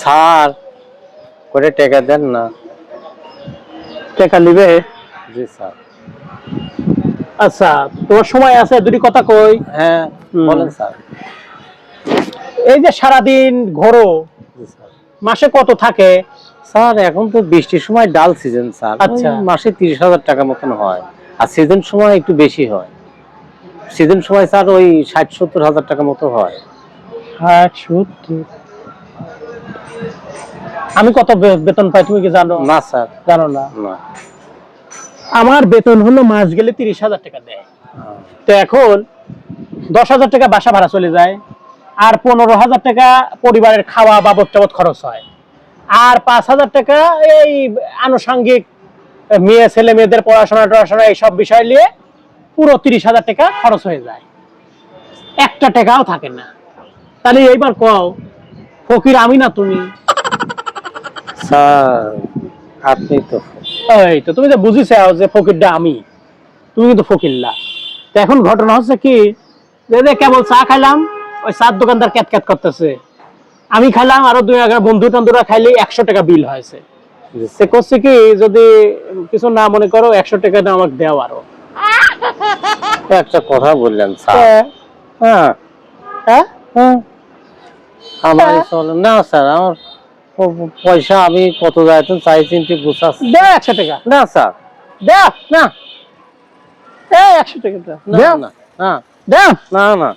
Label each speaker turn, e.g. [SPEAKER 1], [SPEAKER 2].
[SPEAKER 1] Sir করে টাকা দেন না।
[SPEAKER 2] টাকা নিবে?
[SPEAKER 1] জি স্যার।
[SPEAKER 2] আচ্ছা তোমার সময় আছে দুটি কথা কই।
[SPEAKER 1] হ্যাঁ বলেন স্যার।
[SPEAKER 2] এই যে সারাদিন ঘোরো মাসে কত থাকে?
[SPEAKER 1] স্যার এখন তো বৃষ্টির সময় ডাল সিজন স্যার।
[SPEAKER 2] আচ্ছা।
[SPEAKER 1] মাসে তিরিশ হাজার টাকা মতন হয়। আর সিজন সময় একটু বেশি হয়। সিজন সময় স্যার ওই ষাট সত্তর হাজার টাকা মতো হয়।
[SPEAKER 2] ষাট সত্তর? আমি কত বেতন পাই তুমি কি জানো?
[SPEAKER 1] না স্যার
[SPEAKER 2] জানো না?
[SPEAKER 1] না।
[SPEAKER 2] আমার বেতন হলো মাস গেলে তিরিশ হাজার টাকা দেয়। তো এখন দশ হাজার টাকা বাসা ভাড়া চলে যায় আর পনেরো হাজার টাকা পরিবারের খাওয়া বাবদ টাবদ খরচ হয়। আর পাঁচ হাজার টাকা এই আনুষঙ্গিক মেয়ে ছেলে মেয়েদের পড়াশোনা টড়াশোনা এইসব বিষয় নিয়ে পুরো তিরিশ হাজার টাকা খরচ হয়ে যায়। একটা টাকাও থাকে না। তাহলে এইবার কও ফকির আমি না তুমি?
[SPEAKER 1] স্যার আপনি তো
[SPEAKER 2] এই তো তুমি তো যে ফকিরটা আমি তুমি কিন্তু তো এখন ঘটনা হচ্ছে কি যে কেবল চা খাইলাম ওই চার দোকানদার ক্যাট ক্যাট করতেছে। আমি খাইলাম আরও দুই বন্ধু টন্ধুরা খাইলে একশো টাকা বিল হয়েছে। সে করছে কি যদি কিছু না মনে করো একশো টাকা না আমাকে দেও আরও।
[SPEAKER 1] একটা কথা বললেন স্যার।
[SPEAKER 2] হ্যাঁ,
[SPEAKER 1] হ্যাঁ? আমার। চলে না স্যার আমার পয়সা আমি কত যাইতেন চাই চিনতে গুছাচ্ছি।
[SPEAKER 2] দে একশো টাকা।
[SPEAKER 1] না স্যার।
[SPEAKER 2] দে
[SPEAKER 1] না।
[SPEAKER 2] একশো টাকা দে।
[SPEAKER 1] না না না। না না।